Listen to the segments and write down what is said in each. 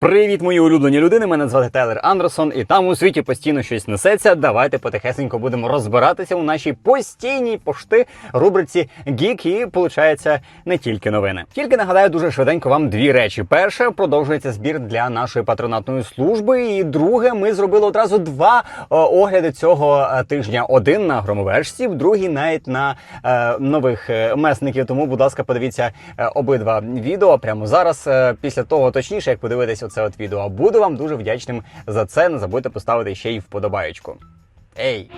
Привіт, мої улюблені людини! Мене звати Телер Андерсон, і там у світі постійно щось несеться. Давайте потихесенько будемо розбиратися у нашій постійній пошти рубриці Гік і получається не тільки новини. Тільки нагадаю дуже швиденько вам дві речі: перше продовжується збір для нашої патронатної служби. І друге, ми зробили одразу два е, огляди цього е, тижня: один на громовержців, другий навіть на е, нових е, месників. Тому, будь ласка, подивіться обидва відео прямо зараз. Після того, точніше, як подивитись оце от відео. Буду вам дуже вдячним за це. Не забудьте поставити ще й вподобаєчку. Ей!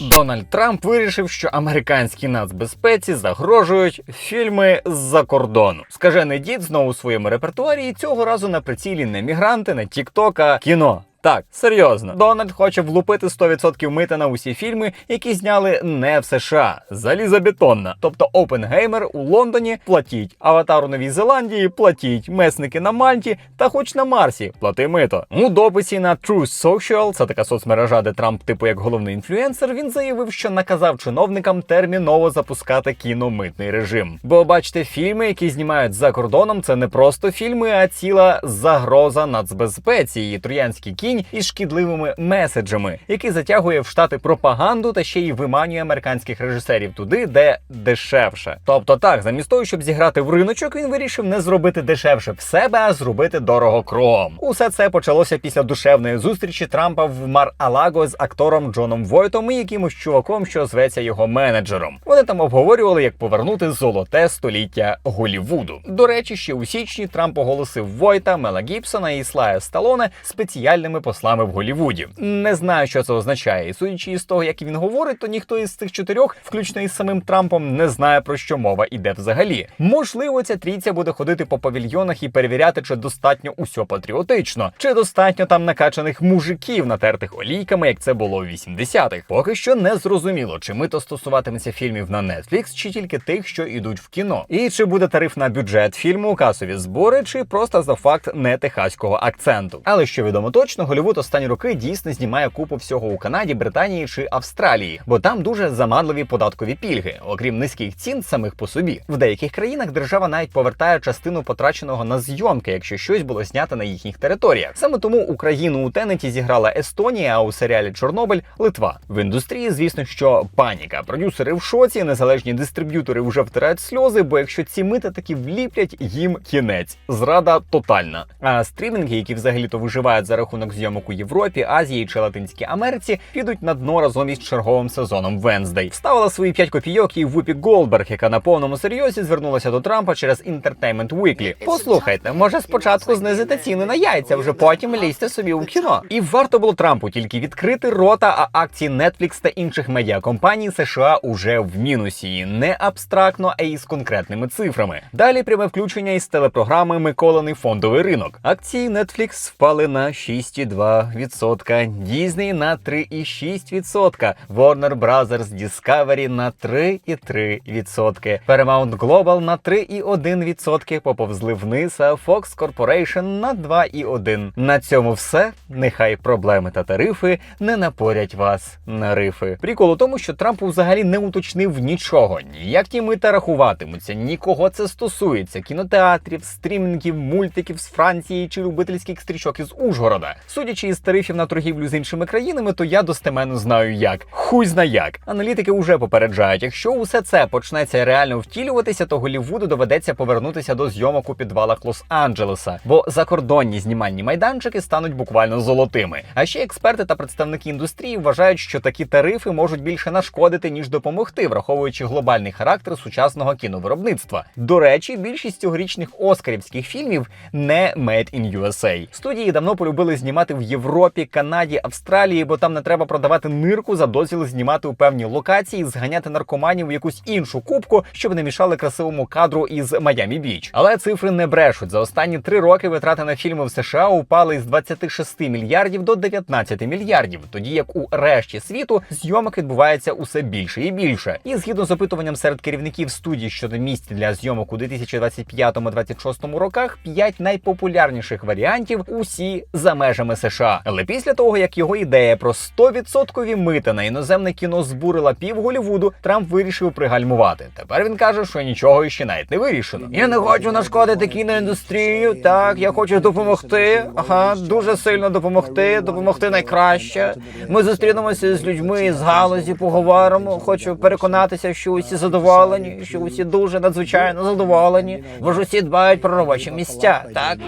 Дональд Трамп вирішив, що американській нацбезпеці загрожують фільми з-за кордону. Скажений дід знову у своєму репертуарі і цього разу на прицілі не мігранти, не тікток, а кіно. Так, серйозно, Дональд хоче влупити 100% мита на усі фільми, які зняли не в США. Залізобетонна. Тобто Опенгеймер у Лондоні платіть, Аватар у Новій Зеландії платіть, месники на Мальті та хоч на Марсі плати мито. У дописі на Truth Social, це така соцмережа, де Трамп, типу як головний інфлюенсер, він заявив, що наказав чиновникам терміново запускати кіномитний режим. Бо бачите, фільми, які знімають за кордоном, це не просто фільми, а ціла загроза нацбезпеці і троянський кінь із шкідливими меседжами, який затягує в штати пропаганду та ще й виманює американських режисерів туди, де дешевше. Тобто, так, замість того, щоб зіграти в риночок, він вирішив не зробити дешевше в себе, а зробити дорого кром. Усе це почалося після душевної зустрічі Трампа в Мар-Алаго з актором Джоном Войтом і якимось чуваком, що зветься його менеджером. Вони там обговорювали, як повернути золоте століття Голівуду. До речі, ще у січні Трамп оголосив Войта, Мела Гібсона і Слая Сталоне спеціальними послами в Голівуді. Не знаю, що це означає, і судячи із того, як він говорить, то ніхто із цих чотирьох, включно із самим Трампом, не знає про що мова іде взагалі. Можливо, ця трійця буде ходити по павільйонах і перевіряти, чи достатньо усьо патріотично, чи достатньо там накачаних мужиків, натертих олійками, як це було у 80-х. Поки що не зрозуміло, чи мито стосуватиметься фільмів на Netflix, чи тільки тих, що йдуть в кіно, і чи буде тариф на бюджет фільму, касові збори, чи просто за факт не техаського акценту. Але що відомо точно, Голівуд останні роки дійсно знімає купу всього у Канаді, Британії чи Австралії, бо там дуже заманливі податкові пільги, окрім низьких цін самих по собі. В деяких країнах держава навіть повертає частину потраченого на зйомки, якщо щось було знято на їхніх територіях. Саме тому Україну у Тенеті зіграла Естонія, а у серіалі Чорнобиль Литва. В індустрії, звісно, що паніка. Продюсери в шоці, незалежні дистриб'ютори вже втирають сльози, бо якщо ці мити таки вліплять, їм кінець. Зрада тотальна. А стрімінги, які взагалі то виживають за рахунок зйомок у Європі, Азії чи Латинській Америці, підуть на дно разом із черговим сезоном Венздей. Вставила свої 5 копійок і Вупі Голдберг, яка на повному серйозі звернулася до Трампа через Entertainment Weekly. Послухайте, може спочатку знизити ціни на яйця, вже потім лізьте собі у кіно. І варто було Трампу тільки відкрити рота, а акції Netflix та інших медіакомпаній США уже в мінусі, І не абстрактно, а із конкретними цифрами. Далі пряме включення із телепрограми Миколений фондовий ринок. Акції Netflix впали на 6,2%, Disney на 3,6%, Warner Brothers Discovery на 3,3%, Paramount Global на 3,1% поповзли вниз, а Fox Corporation на 2,1%. На цьому все. Нехай проблеми та тарифи не напорять вас на рифи. Прикол у тому, що Трамп взагалі не уточнив нічого, ніяк ті мита рахуватимуться, нікого це стосується, кінотеатрів, стрімінгів, мультиків з Франції чи любительських стрічок із Ужгорода. Судячи із тарифів на торгівлю з іншими країнами, то я достеменно знаю як. Хуй зна як. Аналітики вже попереджають, якщо усе це почнеться реально втілюватися, то Голівуду доведеться повернутися до зйомок у підвалах Лос-Анджелеса, бо закордонні знімальні майданчики стануть буквально золотими. А ще експерти та представники індустрії вважають, що такі тарифи можуть більше нашкодити ніж допомогти, враховуючи глобальний характер сучасного кіновиробництва. До речі, більшість цьогорічних оскарівських фільмів не Made in USA. Студії давно полюбили знімати в Європі, Канаді, Австралії, бо там не треба продавати нирку за дозвіл знімати у певні локації, зганяти наркоманів в якусь іншу кубку, щоб не мішали красивому кадру із Майамі Біч. Але цифри не брешуть. За останні три роки витрати на фільми в США упали з 26 мільярдів до 19 мільярдів, тоді як у решті світу зйомок відбувається усе більше і більше. І згідно з опитуванням серед керівників студій щодо місць для зйомок у 2025-2026 роках, п'ять найпопулярніших варіантів усі за межами саме США. Але після того, як його ідея про 100% мита на іноземне кіно збурила пів Голівуду, Трамп вирішив пригальмувати. Тепер він каже, що нічого ще навіть не вирішено. Я не хочу нашкодити кіноіндустрію. Так, я хочу допомогти. Ага, дуже сильно допомогти, допомогти найкраще. Ми зустрінемося з людьми з галузі, поговоримо. Хочу переконатися, що усі задоволені, що усі дуже надзвичайно задоволені, бо ж усі дбають про робочі місця. Так.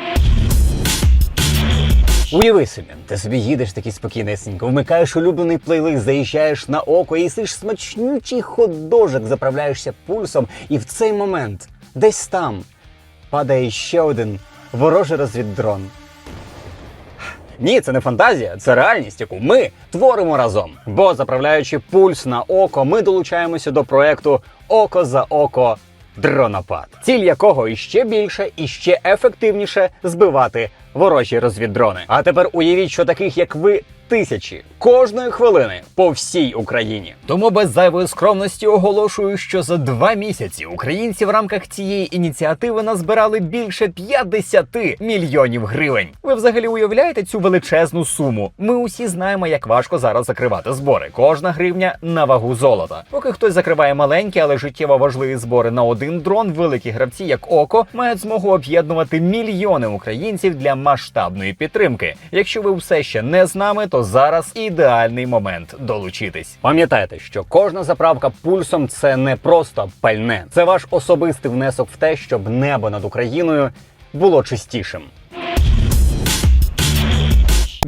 Уяви собі, ти собі їдеш такий спокійнесенько, вмикаєш улюблений плейлист, заїжджаєш на око, їсиш смачнючий хот-дожик, заправляєшся пульсом, і в цей момент десь там падає ще один ворожий розвіддрон. Ні, це не фантазія, це реальність, яку ми творимо разом. Бо заправляючи пульс на око, ми долучаємося до проекту Око за око дронопад, ціль якого іще більше і ще ефективніше збивати ворожі розвіддрони. А тепер уявіть, що таких як ви тисячі кожної хвилини по всій Україні. Тому без зайвої скромності оголошую, що за два місяці українці в рамках цієї ініціативи назбирали більше 50 мільйонів гривень. Ви взагалі уявляєте цю величезну суму? Ми усі знаємо, як важко зараз закривати збори. Кожна гривня на вагу золота. Поки хтось закриває маленькі, але життєво важливі збори на один дрон, великі гравці, як око, мають змогу об'єднувати мільйони українців для масштабної підтримки. Якщо ви все ще не з нами, то зараз ідеальний момент долучитись. Пам'ятайте, що кожна заправка пульсом це не просто пальне, це ваш особистий внесок в те, щоб небо над Україною було чистішим.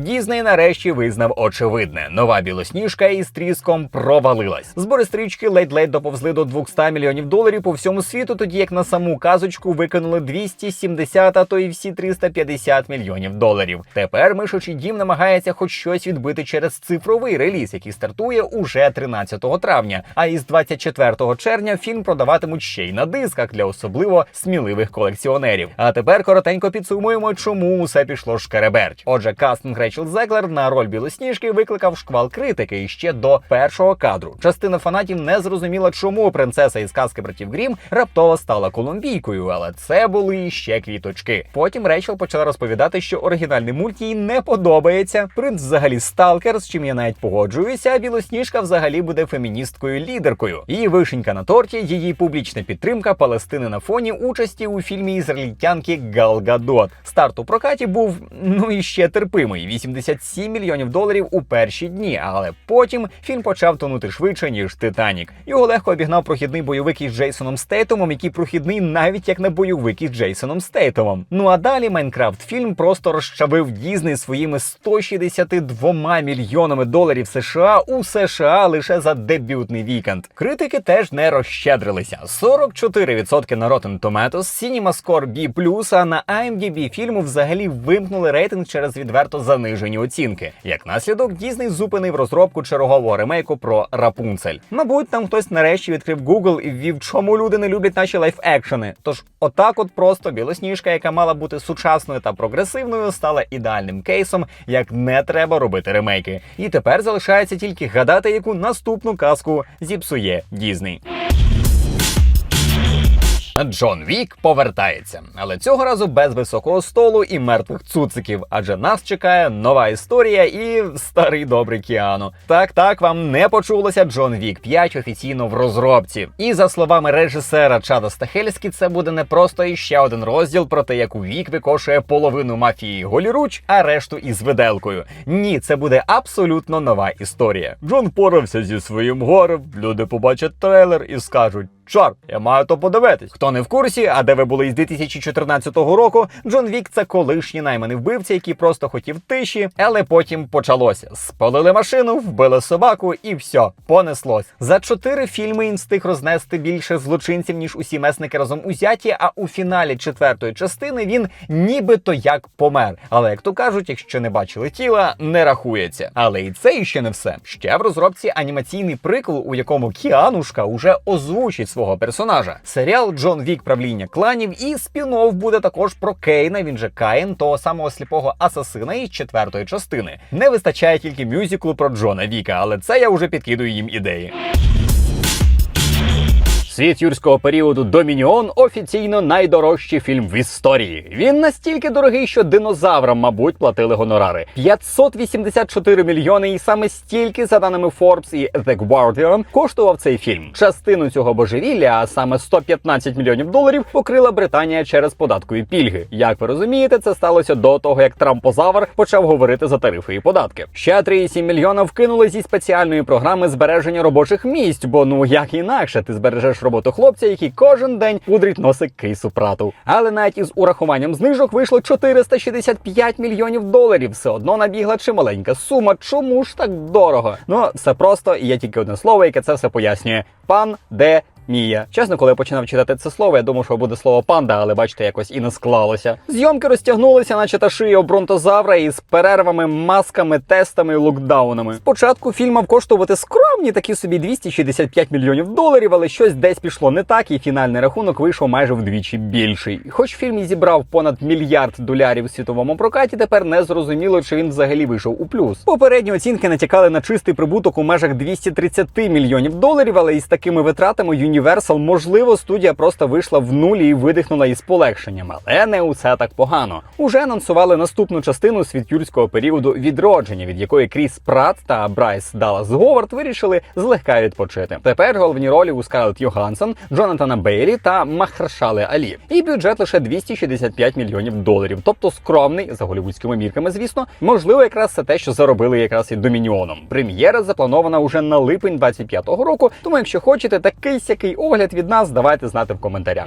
Дізней нарешті визнав очевидне. Нова білосніжка із тріском провалилась. Збори стрічки ледь-ледь доповзли до 200 мільйонів доларів по всьому світу, тоді як на саму казочку викинули 270, а то і всі 350 мільйонів доларів. Тепер мишочий дім намагається хоч щось відбити через цифровий реліз, який стартує уже 13 травня. А із 24 червня фільм продаватимуть ще й на дисках для особливо сміливих колекціонерів. А тепер коротенько підсумуємо, чому усе пішло шкереберть. Отже, кастинг Рейчел Зеклер на роль білосніжки викликав шквал критики ще до першого кадру. Частина фанатів не зрозуміла, чому принцеса із казки братів Грім раптово стала колумбійкою, але це були ще квіточки. Потім Рейчел почала розповідати, що оригінальний мульт їй не подобається. Принц взагалі сталкер, з чим я навіть погоджуюся. А білосніжка взагалі буде феміністкою лідеркою. Її вишенька на торті, її публічна підтримка Палестини на фоні участі у фільмі ізраїльтянки Гал Гадот. Старт у прокаті був ну і ще терпимий 87 мільйонів доларів у перші дні. Але потім фільм почав тонути швидше ніж Титанік. Його легко обігнав прохідний бойовик із Джейсоном Стейтомом, який прохідний навіть як на бойовик із Джейсоном Стейтомом. Ну а далі Майнкрафт фільм просто розчавив Дізней своїми 162 мільйонами доларів США у США лише за дебютний вікенд. Критики теж не розщедрилися. 44% на Rotten Tomatoes, CinemaScore B+, а на IMDb фільму взагалі вимкнули рейтинг через відверто занижені оцінки. Як наслідок, Дізней зупинив розробку чергового ремейку про Рапунцель. Мабуть, там хтось нарешті відкрив Google і ввів, чому люди не люблять наші лайф-екшени. Тож, отак, от просто білосніжка, яка мала бути сучасною та прогресивною, стала ідеальним кейсом, як не треба робити ремейки. І тепер залишається тільки гадати, яку наступну казку зіпсує Дізней. Джон Вік повертається, але цього разу без високого столу і мертвих цуциків, адже нас чекає нова історія і старий добрий Кіану. Так, так вам не почулося. Джон Вік 5 офіційно в розробці. І за словами режисера Чада Стахельські, це буде не просто іще один розділ про те, як у вік викошує половину мафії голіруч, а решту із виделкою. Ні, це буде абсолютно нова історія. Джон порався зі своїм горем. Люди побачать трейлер і скажуть. Чорт, я маю то подивитись. Хто не в курсі, а де ви були із 2014 року, Джон Вік це колишній найманий вбивця, який просто хотів тиші, але потім почалося. Спалили машину, вбили собаку, і все, понеслось. За чотири фільми він встиг рознести більше злочинців, ніж усі месники разом узяті. А у фіналі четвертої частини він нібито як помер. Але як то кажуть, якщо не бачили тіла, не рахується. Але і це іще не все. Ще в розробці анімаційний прикол, у якому Кіанушка уже озвучить свого персонажа. Серіал Джон Вік правління кланів і спін-офф буде також про Кейна. Він же Каїн, того самого сліпого асасина із четвертої частини. Не вистачає тільки мюзиклу про Джона Віка, але це я вже підкидую їм ідеї. Світ юрського періоду Домініон офіційно найдорожчий фільм в історії. Він настільки дорогий, що динозаврам, мабуть, платили гонорари. 584 мільйони, і саме стільки, за даними Forbes і The Guardian, коштував цей фільм. Частину цього божевілля, а саме 115 мільйонів доларів, покрила Британія через податкові пільги. Як ви розумієте, це сталося до того, як Трампозавр почав говорити за тарифи і податки. Ще 3,7 мільйона вкинули зі спеціальної програми збереження робочих місць, бо ну як інакше ти збережеш роботу хлопця, який кожен день пудрить носик кейсу прату. Але навіть із урахуванням знижок вийшло 465 мільйонів доларів. Все одно набігла чималенька сума. Чому ж так дорого? Ну все просто і є тільки одне слово, яке це все пояснює: пан де. Мія. Чесно, коли я починав читати це слово, я думав, що буде слово панда, але бачите, якось і не склалося. Зйомки розтягнулися, наче та шия бронтозавра із перервами, масками, тестами локдаунами. Спочатку фільм мав коштувати скромні такі собі 265 мільйонів доларів, але щось десь пішло не так, і фінальний рахунок вийшов майже вдвічі більший. Хоч фільм і зібрав понад мільярд долярів у світовому прокаті, тепер не зрозуміло, чи він взагалі вийшов у плюс. Попередні оцінки натякали на чистий прибуток у межах 230 мільйонів доларів, але із такими витратами Universal, можливо, студія просто вийшла в нулі і видихнула із полегшенням, але не усе так погано. Уже анонсували наступну частину світ юрського періоду відродження, від якої Кріс Пратт та Брайс Даллас Говард вирішили злегка відпочити. Тепер головні ролі у Скарлетт Йоханссон, Джонатана Бейлі та Махаршали Алі. І бюджет лише 265 мільйонів доларів, тобто скромний за голівудськими мірками, звісно. Можливо, якраз це те, що заробили якраз і домініоном. Прем'єра запланована уже на липень 25-го року. Тому, якщо хочете такий сякий огляд від нас, давайте знати в коментарях.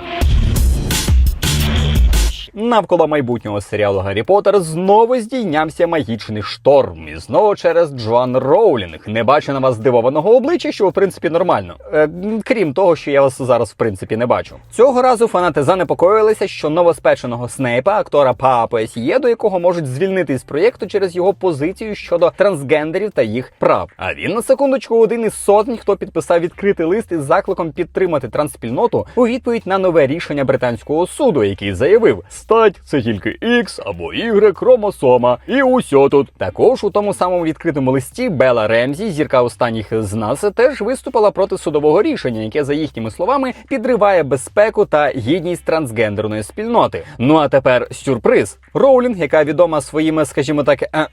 Навколо майбутнього серіалу Гаррі Поттер знову здійнявся магічний шторм. І знову через Джоан Роулінг. Не бачу на вас здивованого обличчя, що в принципі нормально. Е, крім того, що я вас зараз в принципі не бачу. Цього разу фанати занепокоїлися, що новоспеченого Снейпа, актора Есіє, до якого можуть звільнити з проєкту через його позицію щодо трансгендерів та їх прав. А він на секундочку один із сотень, хто підписав відкритий лист із закликом підтримати трансспільноту у відповідь на нове рішення британського суду, який заявив: стать це тільки X або Y хромосома, і усьо тут. Також у тому самому відкритому листі Бела Ремзі, зірка останніх з нас, теж виступила проти судового рішення, яке за їхніми словами підриває безпеку та гідність трансгендерної спільноти. Ну а тепер сюрприз. Роулінг, яка відома своїми, скажімо так, е,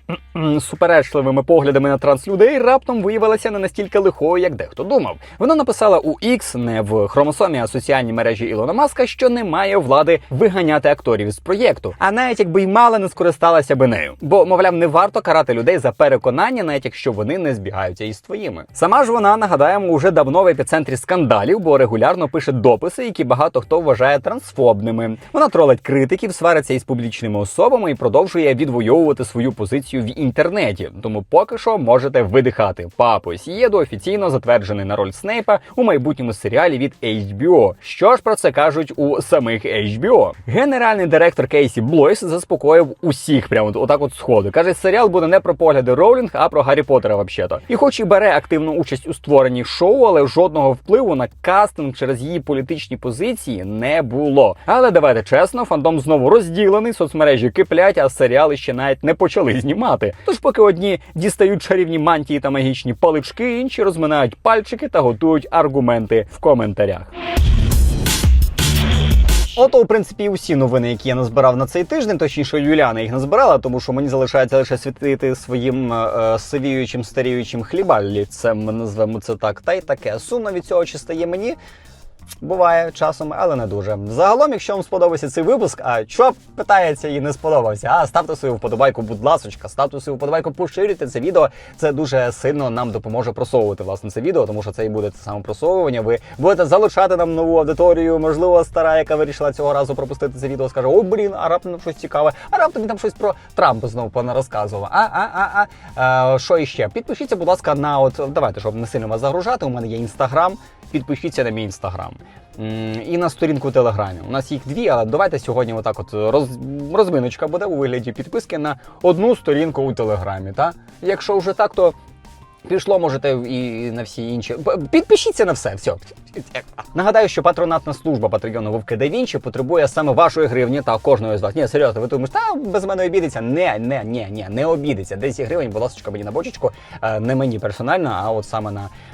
суперечливими поглядами на транслюдей, раптом виявилася не настільки лихою, як дехто думав. Вона написала у X, не в хромосомі, а соціальній мережі Ілона Маска, що немає влади виганяти акторів з проєкту. А навіть якби й мала, не скористалася би нею. Бо, мовляв, не варто карати людей за переконання, навіть якщо вони не збігаються із твоїми. Сама ж вона нагадаємо уже давно в епіцентрі скандалів, бо регулярно пише дописи, які багато хто вважає трансфобними. Вона тролить критиків, свариться із публічними особами і продовжує відвоювати свою позицію в інтернеті. Тому поки що можете видихати. Папо Сієдо офіційно затверджений на роль Снейпа у майбутньому серіалі від HBO. Що ж про це кажуть у самих HBO? Генеральний директор Кейсі Блойс заспокоїв усіх прямо отак от сходу. Каже, серіал буде не про погляди Роулінг, а про Гаррі Поттера взагалі. І хоч і бере активну участь у створенні шоу, але жодного впливу на кастинг через її політичні позиції не було. Але давайте чесно, фандом знову розділений, соцмережі киплять, а серіали ще навіть не почали знімати. Тож, поки одні дістають чарівні мантії та магічні палички, інші розминають пальчики та готують аргументи в коментарях. Ото, в принципі, усі новини, які я назбирав на цей тиждень, точніше, Юліана їх назбирала, тому що мені залишається лише світити своїм е, сивіючим старіючим хлібальцем, ми назвемо це так, та й таке. Сумно від цього чи стає мені. Буває часом, але не дуже. Загалом, якщо вам сподобався цей випуск, а що питається і не сподобався, а ставте свою вподобайку, будь ласочка, ставте свою вподобайку, поширюйте це відео. Це дуже сильно нам допоможе просовувати власне це відео, тому що це і буде те саме просовування. Ви будете залучати нам нову аудиторію. Можливо, стара, яка вирішила цього разу пропустити це відео, скаже: О, блін, а раптом там щось цікаве, а раптом він там щось про Трампа знову понарозказував. А, а, а, а. Е, що іще? Підпишіться, будь ласка, на от давайте, щоб не сильно вас загружати. У мене є інстаграм. Підпишіться на мій інстаграм. І на сторінку в Телеграмі. У нас їх дві, але давайте сьогодні отак от роз, розминочка буде у вигляді підписки на одну сторінку у Телеграмі. Та? Якщо вже так, то Пішло, можете і на всі інші. Підпишіться на все. все. Нагадаю, що патронатна служба батальйону Вовки да Вінчі потребує саме вашої гривні та кожної з вас. Ні, серйозно, ви думаєте, та без мене обідеться? Не, не, не, не, не обідеться. 10 гривень, будь ласка, мені на бочечку. Е, Не мені персонально, а от саме на е,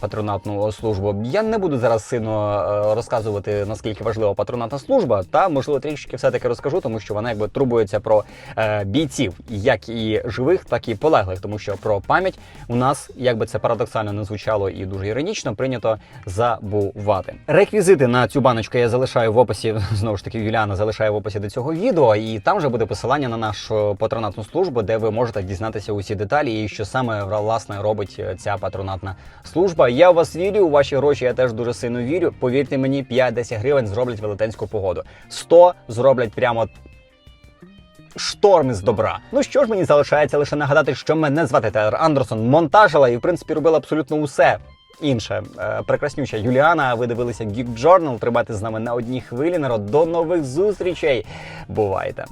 патронатну службу. Я не буду зараз сильно е, розказувати, наскільки важлива патронатна служба, та можливо трішки все-таки розкажу, тому що вона якби турбується про е, бійців, як і живих, так і полеглих, тому що про пам'ять у нас, як би це парадоксально не звучало і дуже іронічно, прийнято забувати. Реквізити на цю баночку я залишаю в описі. Знову ж таки, Юліана залишає в описі до цього відео, і там вже буде посилання на нашу патронатну службу, де ви можете дізнатися усі деталі і що саме власне робить е, ця патронатна служба. Я в вас вірю, у ваші гроші я теж дуже сильно вірю. Повірте мені, 5-10 гривень зроблять велетенську погоду. 100 зроблять прямо шторм із добра. Ну що ж мені залишається лише нагадати, що мене звати Тайлер Андерсон, монтажила і в принципі робила абсолютно усе. Інше Е, прекраснюча Юліана. Ви дивилися Geek Journal. Тримайте з нами на одній хвилі. Народ. До нових зустрічей. Бувайте.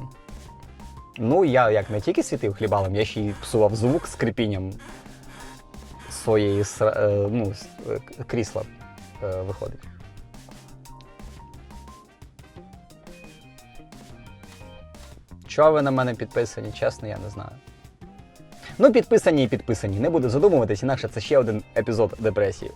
Ну, я як не тільки світив хлібалом, я ще й псував звук з кріпінням своєї е, ну, е, крісла е, виходить. Чого ви на мене підписані? Чесно, я не знаю. Ну, підписані і підписані. Не буду задумуватись, інакше це ще один епізод депресії.